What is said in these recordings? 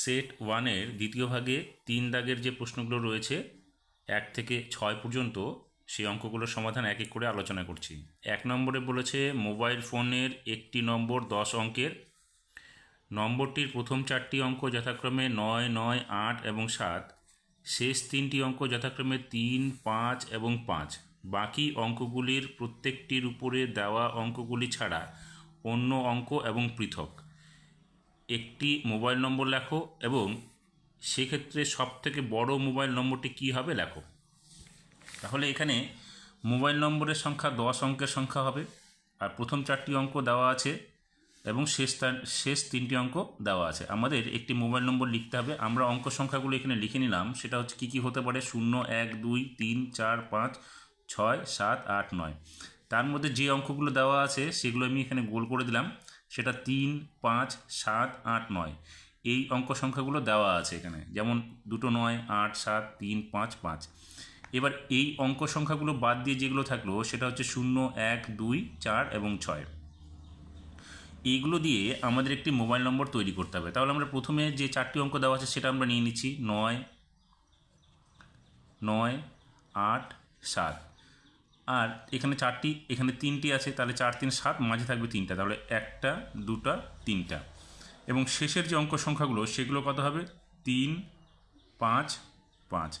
Set ওয়ানের দ্বিতীয় ভাগে তিন দাগের যে প্রশ্নগুলো রয়েছে, এক থেকে ছয় পর্যন্ত সেই অঙ্কগুলোর সমাধান এক এক করে আলোচনা করছি। এক নম্বরে বলেছে, মোবাইল ফোনের একটি নম্বর দশ অঙ্কের। নম্বরটির প্রথম চারটি অঙ্ক যথাক্রমে নয় নয়, আট এবং সাত। শেষ তিনটি অঙ্ক যথাক্রমে তিন, পাঁচ এবং পাঁচ। বাকি অঙ্কগুলির প্রত্যেকটির উপরে দেওয়া অঙ্কগুলি ছাড়া অন্য অঙ্ক এবং পৃথক। একটি মোবাইল নম্বর লেখো এবং সেক্ষেত্রে সবথেকে বড় মোবাইল নম্বরটি কী হবে লেখো। তাহলে এখানে মোবাইল নম্বরের সংখ্যা দশ অঙ্কের সংখ্যা হবে, আর প্রথম চারটি অঙ্ক দেওয়া আছে এবং শেষ শেষ তিনটি অঙ্ক দেওয়া আছে। আমাদের একটি মোবাইল নম্বর লিখতে হবে, আমরা অঙ্ক সংখ্যাগুলো এখানে লিখে নিলাম, সেটা হচ্ছে কী কী হতে পারে, শূন্য, এক, দুই, তিন, চার, পাঁচ, ছয়, সাত, আট, নয়। তার মধ্যে যে অঙ্কগুলো দেওয়া আছে সেগুলো আমি এখানে গোল করে দিলাম। সেটা তিন, পাঁচ, সাত, আট, নয়। এই অঙ্ক সংখ্যাগুলো দেওয়া আছে এখানে। যেমন দুটো নয়, আট, সাত, তিন, পাঁচ পাঁচ। এবার এই অঙ্ক সংখ্যাগুলো বাদ দিয়ে যেগুলো থাকল, সেটা হচ্ছে শূন্য, এক, দুই, চার এবং ছয়। এইগুলো দিয়ে আমাদের একটি মোবাইল নম্বর তৈরি করতে হবে। তাহলে আমরা প্রথমে যে চারটি অঙ্ক দেওয়া আছে, সেটা আমরা নিয়ে নিচ্ছি। নয় নয়, আট, সাত। আর এখানে চারটি, এখানে তিনটি আছে, তাহলে চার, তিন, সাত, মাঝে থাকবে তিনটা, তাহলে একটা, দুটা, তিনটা। এবং শেষের যে অঙ্ক সংখ্যাগুলো, সেগুলো কত হবে? তিন, পাঁচ পাঁচ।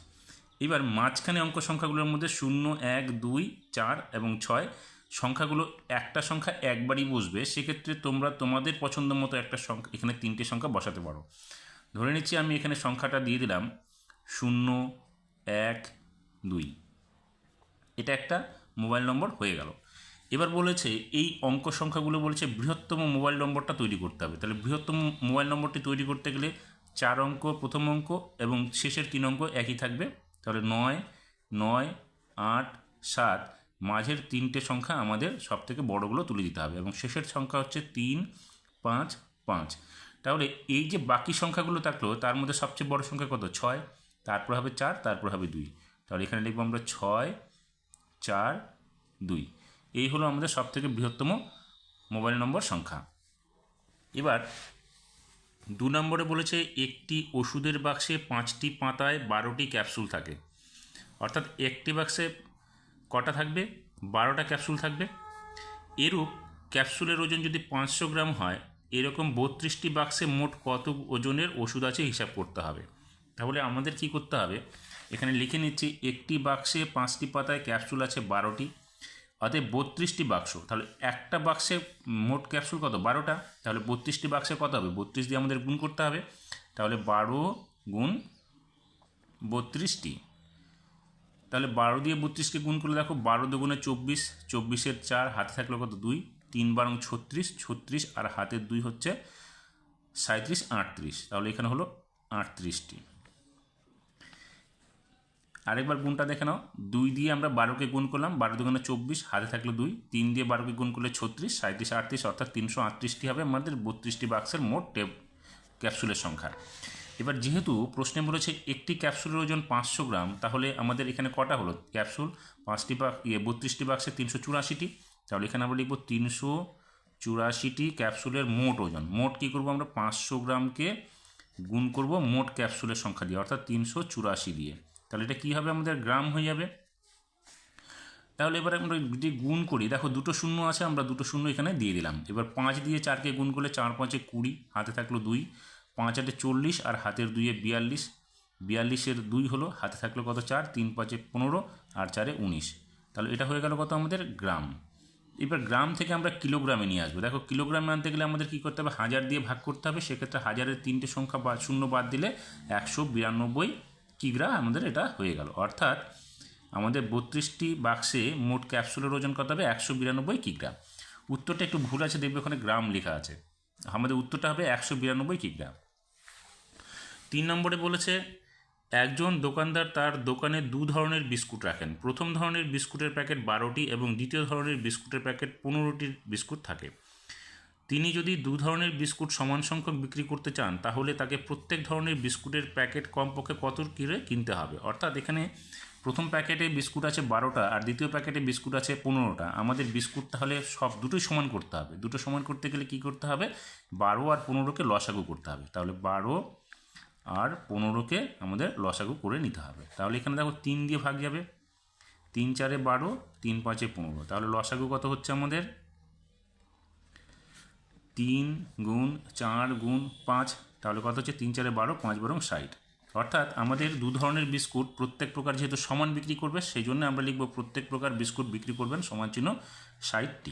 এবার মাঝখানে অঙ্ক সংখ্যাগুলোর মধ্যে শূন্য, এক, দুই, চার এবং ছয়, সংখ্যাগুলো একটা সংখ্যা একবারই বসবে, সেক্ষেত্রে তোমরা তোমাদের পছন্দ মতো একটা সংখ্যা, এখানে তিনটে সংখ্যা বসাতে পারো। ধরে নিচ্ছি আমি এখানে সংখ্যাটা দিয়ে দিলাম, শূন্য, এক, দুই। একটা মোবাইল নম্বর হয়ে গেল। এবার বলেছে এই অঙ্ক সংখ্যাগুলো বলেছে বৃহত্তম মোবাইল নম্বরটা তৈরি করতে হবে। তাহলে বৃহত্তম মোবাইল নম্বরটি তৈরি করতে গেলে চার অঙ্ক, প্রথম অঙ্ক এবং শেষের তিন অঙ্ক একই থাকবে। তাহলে নয় নয়, আট, সাত মাঝের তিনটে সংখ্যা আমাদের সব থেকে বড়োগুলো তুলে দিতে হবে এবং শেষের সংখ্যা হচ্ছে তিন, পাঁচ পাঁচ। তাহলে এই যে বাকি সংখ্যাগুলো থাকল, তার মধ্যে সবচেয়ে বড় সংখ্যা কত? ছয়, তারপর হবে চার, তারপর হবে দুই। তাহলে এখানে লিখব আমরা ছয় চার, দুই। এই হলো আমাদের সবথেকে বৃহত্তম মোবাইল নম্বর সংখ্যা। এবার দু নম্বরে বলেছে, একটি ওষুধের বাক্সে পাঁচটি পাতায় বারোটি ক্যাপসুল থাকে। অর্থাৎ একটি বাক্সে কটা থাকবে? বারোটা ক্যাপসুল থাকবে। এরূপ ক্যাপসুলের ওজন যদি পাঁচশো গ্রাম হয়, এরকম বত্রিশটি বাক্সে মোট কত ওজনের ওষুধ আছে হিসাব করতে হবে। তাহলে আমাদের কি করতে হবে? এখানে লিখে নিচ্ছি, একটি বাক্সে পাঁচটি পাতায় ক্যাপসুল আছে বারোটি। অতএব বত্রিশটি বাক্স। তাহলে একটা বাক্সে মোট ক্যাপসুল কত? বারোটা। তাহলে বত্রিশটি বাক্সে কত হবে? বত্রিশ দিয়ে আমাদের গুণ করতে হবে। তাহলে বারো গুণ বত্রিশটি। তাহলে বারো দিয়ে বত্রিশকে গুণ করলে দেখো, বারো দুগুণে চব্বিশ, চব্বিশের চার, হাতে থাকল কত? দুই। তিন বারং ছত্রিশ ছত্রিশ আর হাতের দুই হচ্ছে সাঁত্রিশ আটত্রিশ। তাহলে এখানে হলো আটত্রিশটি। আরেকবার গুণটা দেখে নাও। দুই দিয়ে আমরা বারোকে গুণ করলাম। বারো দুগুণে চব্বিশ, হাতে থাকল দুই। তিন দিয়ে বারোকে গুণ করলে ছত্রিশ সাঁত্রিশ আটত্রিশ, অর্থাৎ তিনশো আটত্রিশটি হবে আমাদের বত্রিশটি বাক্সের মোট টেপ ক্যাপসুলের সংখ্যা। এবার যেহেতু প্রশ্নে বলেছে একটি ক্যাপসুলের ওজন পাঁচশো গ্রাম, তাহলে আমাদের এখানে কটা হলো? ক্যাপসুল পাঁচটি বাক ইয়ে বত্রিশটি বাক্সে তিনশো চুরাশিটি। তাহলে এখানে আমরা লিখব তিনশো চুরাশিটি ক্যাপসুলের মোট ওজন। মোট কী করব আমরা? পাঁচশো গ্রামকে গুণ করব মোট ক্যাপসুলের সংখ্যা দিয়ে, অর্থাৎ তিনশো চুরাশি দিয়ে। তাহলে এটা কী হবে? আমাদের গ্রাম হয়ে যাবে। তাহলে এবার আমরা যদি গুণ করি, দেখো দুটো শূন্য আছে, আমরা দুটো শূন্য এখানে দিয়ে দিলাম। এবার পাঁচ দিয়ে চারকে গুণ করলে চার পাঁচে কুড়ি, হাতে থাকল দুই। পাঁচ আটে চল্লিশ আর হাতের দুইয়ে বিয়াল্লিশ। বিয়াল্লিশের দুই হলো, হাতে থাকল কত চার? তিন পাঁচে পনেরো আর চারে উনিশ। তাহলে এটা হয়ে গেল কত আমাদের? গ্রাম। এবার গ্রাম থেকে আমরা কিলোগ্রামে নিয়ে আসব। দেখো কিলোগ্রামে আনতে গেলে আমাদের কী করতে হবে? হাজার দিয়ে ভাগ করতে হবে। সেক্ষেত্রে হাজারের তিনটে সংখ্যা বা শূন্য বাদ দিলে একশো বিরানব্বই কিগ্রা আমাদের এটা হয়ে গেল। অর্থাৎ আমাদের বত্রিশটি বাক্সে মোট ক্যাপসুলের ওজন কত হবে? একশো বিরানব্বই কিগ্রা। উত্তরটা একটু ভুল আছে, দেখবে ওখানে গ্রাম লেখা আছে। আমাদের উত্তরটা হবে একশো বিরানব্বই কিগ্রা। তিন নম্বরে বলেছে, একজন দোকানদার তার দোকানে দু ধরনের বিস্কুট রাখেন। প্রথম ধরনের বিস্কুটের প্যাকেট বারোটি এবং দ্বিতীয় ধরনের বিস্কুটের প্যাকেট পনেরোটি বিস্কুট থাকে। তিনি যদি দু ধরনের বিস্কুট সমান সংখ্যক বিক্রি করতে চান, তাহলে তাকে প্রত্যেক ধরনের বিস্কুটের প্যাকেট কমপক্ষে কত কিনে কিনতে হবে? অর্থাৎ এখানে প্রথম প্যাকেটে বিস্কুট আছে বারোটা আর দ্বিতীয় প্যাকেটে বিস্কুট আছে পনেরোটা। আমাদের বিস্কুট তাহলে সব দুটোই সমান করতে হবে। দুটো সমান করতে গেলে কি করতে হবে? বারো আর পনেরোকে লসাগু করতে হবে। তাহলে বারো আর পনেরোকে আমাদের লসাগু করে নিতে হবে। তাহলে এখানে দেখো তিন দিয়ে ভাগ যাবে। তিন চারে বারো, তিন পাঁচে পনেরো। তাহলে লসাগু কত হচ্ছে আমাদের? তিন গুণ চার গুণ পাঁচ, তাহলে কত হচ্ছে? তিন চারে বারো, পাঁচ বরং ষাট। অর্থাৎ আমাদের দু ধরনের বিস্কুট প্রত্যেক প্রকার যেহেতু সমান বিক্রি করবে, সেই জন্য আমরা লিখব প্রত্যেক প্রকার বিস্কুট বিক্রি করবেন সমান চিহ্ন ষাটটি।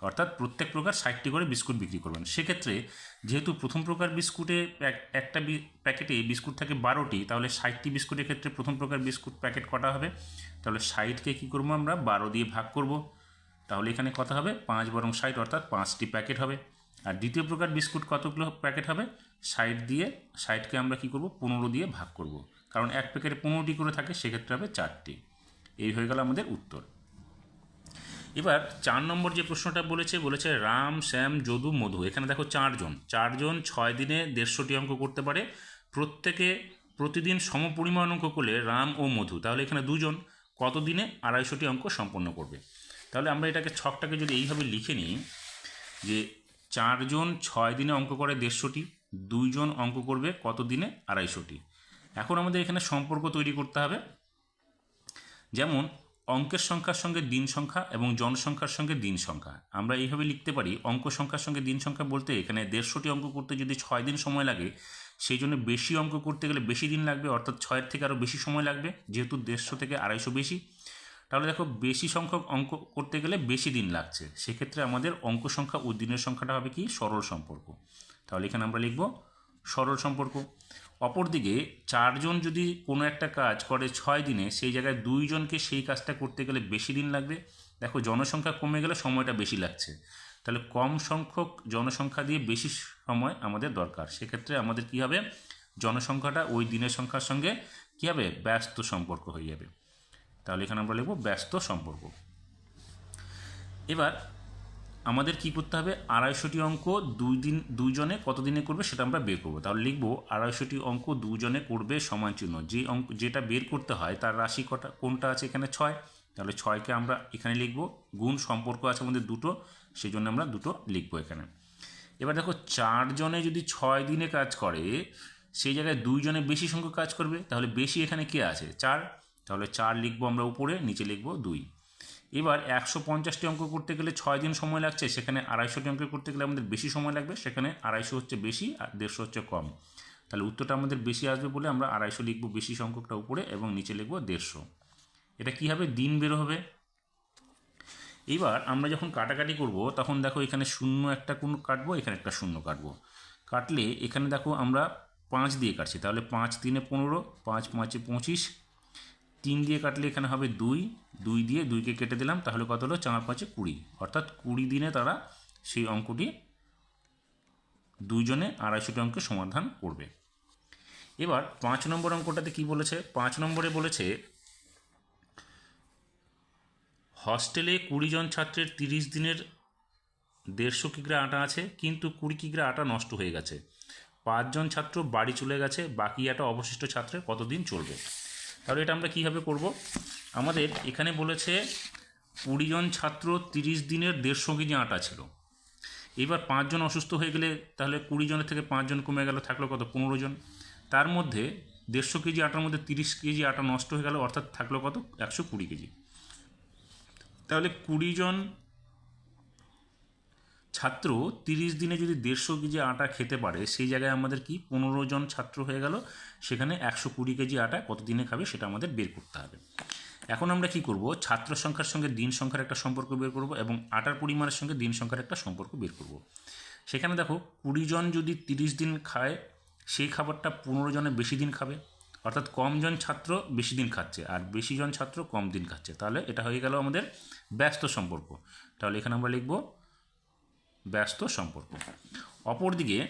অর্থাৎ প্রত্যেক প্রকার ষাটটি করে বিস্কুট বিক্রি করবেন। সেক্ষেত্রে যেহেতু প্রথম প্রকার বিস্কুটে এক- একটা প্যাকেটে বিস্কুট থাকে বারোটি, তাহলে ষাটটি বিস্কুটের ক্ষেত্রে প্রথম প্রকার বিস্কুট প্যাকেট কটা হবে? তাহলে ষাটকে কী করব আমরা? বারো দিয়ে ভাগ করব। তাহলে এখানে কত হবে? পাঁচ বরং ষাট, অর্থাৎ পাঁচটি প্যাকেট হবে। আর দ্বিতীয় প্রকার বিস্কুট কতগুলো প্যাকেট হবে? সাইড দিয়ে, সাইডকে আমরা কী করব? পনেরো দিয়ে ভাগ করব। কারণ এক প্যাকেটে পনেরোটি করে থাকে, সেক্ষেত্রে হবে চারটি। এই হয়ে গেল আমাদের উত্তর। এবার চার নম্বর যে প্রশ্নটা বলেছে বলেছে রাম, শ্যাম, যদু, মধু। এখানে দেখো চারজন। চারজন ছয় দিনে দেড়শোটি অঙ্ক করতে পারে। প্রত্যেকে প্রতিদিন সমপরিমাণ অঙ্ক করলে রাম ও মধু। তাহলে এখানে দুজন কত দিনে আড়াইশোটি অঙ্ক সম্পন্ন করবে? তাহলে আমরা এটাকে ছকটাকে যদি এইভাবে লিখে নিই যে চারজন ছয় দিনে অঙ্ক করে দেড়শোটি দুইজন অঙ্ক করবে কত দিনে? আড়াইশোটি। এখন আমাদের এখানে সম্পর্ক তৈরি করতে হবে। যেমন, অঙ্কের সংখ্যার সঙ্গে দিন সংখ্যা এবং জনসংখ্যার সঙ্গে দিন সংখ্যা। আমরা এইভাবে লিখতে পারি, অঙ্ক সংখ্যার সঙ্গে দিন সংখ্যা বলতে এখানে দেড়শোটি অঙ্ক করতে যদি ছয় দিন সময় লাগে, সেই জন্য বেশি অঙ্ক করতে গেলে বেশি দিন লাগবে, অর্থাৎ ছয়ের থেকে আরও বেশি সময় লাগবে, যেহেতু দেড়শো থেকে আড়াইশো বেশি। তাহলে দেখো বেশি সংখ্যক অঙ্ক করতে গেলে বেশি দিন লাগছে। সেক্ষেত্রে আমাদের অঙ্ক সংখ্যা ও দিনের সংখ্যাটা হবে কি? সরল সম্পর্ক। তাহলে এখানে আমরা লিখব সরল সম্পর্ক। অপরদিকে চারজন যদি কোনো একটা কাজ করে ছয় দিনে, সেই জায়গায় দুইজনকে সেই কাজটা করতে গেলে বেশি দিন লাগবে। দেখো জনসংখ্যা কমে গেলে সময়টা বেশি লাগছে। তাহলে কম সংখ্যক জনসংখ্যা দিয়ে বেশি সময় আমাদের দরকার। সেক্ষেত্রে আমাদের কি হবে? জনসংখ্যাটা ওই দিনের সংখ্যার সঙ্গে কী হবে? ব্যস্ত সম্পর্ক হয়ে যাবে। তাহলে এখানে আমরা লিখব ব্যস্ত সম্পর্ক। এবার আমাদের কি করতে হবে? আড়াইশোটি অঙ্ক দুই দিন দুইজনে কত দিনে করবে সেটা আমরা বের করব। তাহলে লিখব আড়াইশোটি অঙ্ক দুজনে করবে সমান চিহ্ন। যে অঙ্ক, যেটা বের করতে হয় তার রাশি কটা, কোনটা আছে এখানে? ছয়। তাহলে ছয়কে আমরা এখানে লিখব। গুণ সম্পর্ক আছে আমাদের দুটো সেই জন্য আমরা দুটো লিখব এখানে। এবার দেখো চারজনে যদি ছয় দিনে কাজ করে, সেই জায়গায় দুইজনে বেশি সংখ্যক কাজ করবে, তাহলে বেশি এখানে কে আছে? চার। তাহলে চার লিখব আমরা উপরে, নিচে লিখব দুই। এবার একশো পঞ্চাশটি অঙ্ক করতে গেলে ছয় দিন সময় লাগছে, সেখানে আড়াইশোটি অঙ্ক করতে গেলে আমাদের বেশি সময় লাগবে, সেখানে আড়াইশো হচ্ছে বেশি আর দেড়শো হচ্ছে কম। তাহলে উত্তরটা আমাদের বেশি আসবে বলে আমরা আড়াইশো লিখব বেশি সংখ্যকটা উপরে এবং নিচে লিখব দেড়শো। এটা কী হবে? দিন বের হবে। এবার আমরা যখন কাটাকাটি করব, তখন দেখো এখানে শূন্য একটা কোন কাটবো, এখানে একটা শূন্য কাটবো। কাটলে এখানে দেখো আমরা পাঁচ দিয়ে কাটছি, তাহলে পাঁচ তিনে পনেরো, পাঁচ পাঁচে পঁচিশ তিন দিয়ে কাটলে এখানে হবে দুই দুই দিয়ে দুইকে কেটে দিলাম, তাহলে কত হলো? চার পাঁচে কুড়ি। অর্থাৎ কুড়ি দিনে তারা সেই অঙ্কটি দুইজনে আড়াইশোটি অঙ্কের সমাধান করবে। এবার পাঁচ নম্বর অঙ্কটাতে কি বলেছে? পাঁচ নম্বরে বলেছে, হস্টেলে কুড়ি জন ছাত্রের তিরিশ দিনের দেড়শো কিগ্রা আটা আছে, কিন্তু কুড়ি কিগ্রা আটা নষ্ট হয়ে গেছে। পাঁচজন ছাত্র বাড়ি চলে গেছে, বাকি আটা অবশিষ্ট ছাত্রের কতদিন চলবে? তাহলে এটা আমরা কীভাবে করব? আমাদের এখানে বলেছে কুড়িজন ছাত্র তিরিশ দিনের দেড়শো কেজি আটা ছিল। এবার পাঁচজন অসুস্থ হয়ে গেলে তাহলে কুড়ি জনের থেকে পাঁচজন কমে গেল, থাকল কত? পনেরো জন। তার মধ্যে দেড়শো কেজি আটার মধ্যে তিরিশ কেজি আটা নষ্ট হয়ে গেল, অর্থাৎ থাকল কত? একশো কুড়ি কেজি। তাহলে কুড়ি জন ছাত্র তিরিশ দিনে যদি দেড়শো কেজি আটা খেতে পারে, সেই জায়গায় আমাদের কি পনেরো জন ছাত্র হয়ে গেল? সেখানে একশো কুড়ি কেজি আটা কত দিনে খাবে সেটা আমাদের বের করতে হবে। এখন আমরা কি করব? ছাত্র সংখ্যার সঙ্গে দিন সংখ্যার একটা সম্পর্ক বের করব এবং আটার পরিমাণের সঙ্গে দিন সংখ্যার একটা সম্পর্ক বের করব। সেখানে দেখো, কুড়ি জন যদি তিরিশ দিন খায়, সেই খাবারটা পনেরো জনে বেশি দিন খাবে। অর্থাৎ কম জন ছাত্র বেশি দিন খাচ্ছে আর বেশি জন ছাত্র কম দিন খাচ্ছে। তাহলে এটা হয়ে গেল আমাদের ব্যস্ত সম্পর্ক। তাহলে এখানে আমরা লিখব ব্যস্ত সম্পর্ক। অপরদিকে,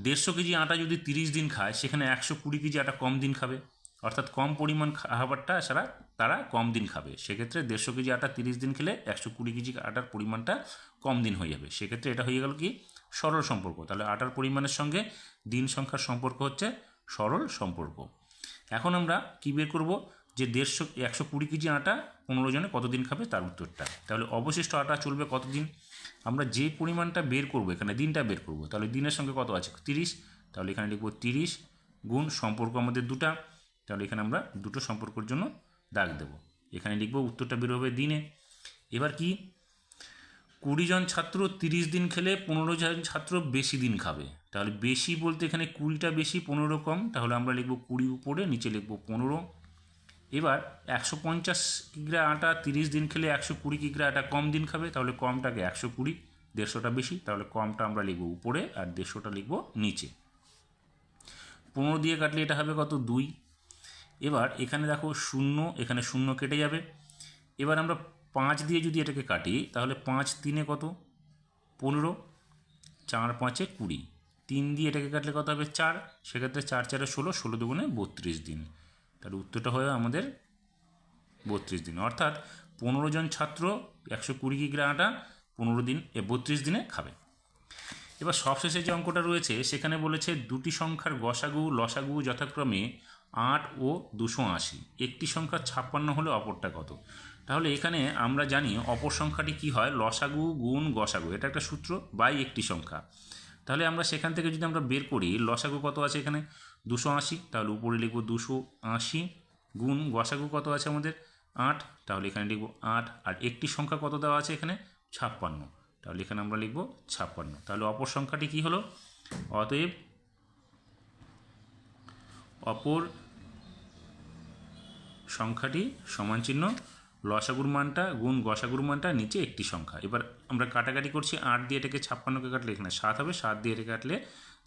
দেড়শো কেজি আটা যদি তিরিশ দিন খায়, সেখানে একশো কুড়ি কেজি আটা কম দিন খাবে। অর্থাৎ কম পরিমাণ খাবারটা সারা তারা কম দিন খাবে। সেক্ষেত্রে দেড়শো কেজি আটা তিরিশ দিন খেলে একশো কুড়ি কেজি আটার পরিমাণটা কম দিন হয়ে যাবে। সেক্ষেত্রে এটা হয়ে গেল কি? সরল সম্পর্ক। তাহলে আটার পরিমাণের সঙ্গে দিন সংখ্যার সম্পর্ক হচ্ছে সরল সম্পর্ক। এখন আমরা কী বের করব? যে দেড়শো, একশো কুড়ি কেজি আটা পনেরো জনে কতদিন খাবে? তার উত্তরটা। তাহলে অবশিষ্ট আটা চলবে কতদিন? আমরা যে পরিমাণটা বের করব, এখানে দিনটা বের করব, তাহলে দিনের সঙ্গে কত আছে? তিরিশ, তাহলে এখানে লিখব তিরিশ গুণ সম্পর্ক আমাদের দুটা, তাহলে এখানে আমরা দুটো সম্পর্কের জন্য দাগ দেব। এখানে লিখব উত্তরটা বেরোবে দিনে। এবার কি? কুড়ি জন ছাত্র তিরিশ দিন খেলে পনেরো জন ছাত্র বেশি দিন খাবে। তাহলে বেশি বলতে এখানে কুড়িটা বেশি, পনেরো কম, তাহলে আমরা লিখব কুড়ি উপরে, নিচে লিখব পনেরো। এবার একশো পঞ্চাশ কিগ্রা আটা তিরিশ দিন খেলে একশো কুড়ি কিগ্রা আটা কম দিন খাবে, তাহলে কমটাকে একশো কুড়ি, দেড়শোটা বেশি, তাহলে কমটা আমরা লিখব উপরে আর দেড়শোটা লিখব নিচে। পনেরো দিয়ে কাটলে এটা হবে কত? দুই। এবার এখানে দেখো শূন্য, এখানে শূন্য কেটে যাবে। এবার আমরা পাঁচ দিয়ে যদি এটাকে কাটি, তাহলে পাঁচ তিনে কত? পনেরো, চার পাঁচে কুড়ি। তিন দিয়ে এটাকে কাটলে কত হবে? চার। সেক্ষেত্রে চার, চারে ষোলো ষোলো দুগুণে বত্রিশ দিন। তাহলে উত্তরটা হবে আমাদের বত্রিশ দিন। অর্থাৎ পনেরো জন ছাত্র একশো কুড়ি কিগ্রা আটা পনেরো দিন, এ বত্রিশ দিনে খাবে। এবার সবশেষে যে অঙ্কটা রয়েছে, সেখানে বলেছে দুটি সংখ্যার গসাগু, লসাগু যথাক্রমে আট ও দুশো আশি। একটি সংখ্যা ছাপ্পান্ন হলে অপরটা কত? তাহলে এখানে আমরা জানি অপর সংখ্যাটি কি হয়? লসাগু গুণ গসাগু, এটা একটা সূত্র বাই একটি সংখ্যা। তাহলে আমরা সেখান থেকে যদি আমরা বের করি, লসাগু কত আছে এখানে? দুশো আশি, তাহলে উপরে লিখব দুশো আশি, গুণ গসাগু কত আছে আমাদের? আট, তাহলে এখানে লিখব আট, আর একটি সংখ্যা কত দেওয়া আছে এখানে? ছাপ্পান্ন, তাহলে এখানে আমরা লিখব ছাপ্পান্ন, তাহলে অপর সংখ্যাটি কি হলো? অতএব অপর সংখ্যাটি সমান চিহ্ন, লসাগুর মানটা গুণ গসাগুর মানটা নিচে একটি সংখ্যা। এবার আমরা কাটাকাটি করছি, আট দিয়ে এটাকে ছাপ্পান্নকে কাটলে এখানে সাত হবে, সাত দিয়ে এটাকে কাটলে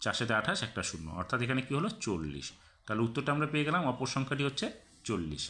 চার সাথে আঠাশ একটা শূন্য। অর্থাৎ এখানে কী হলো? চল্লিশ। তাহলে উত্তরটা আমরা পেয়ে গেলাম, অপর সংখ্যাটি হচ্ছে চল্লিশ।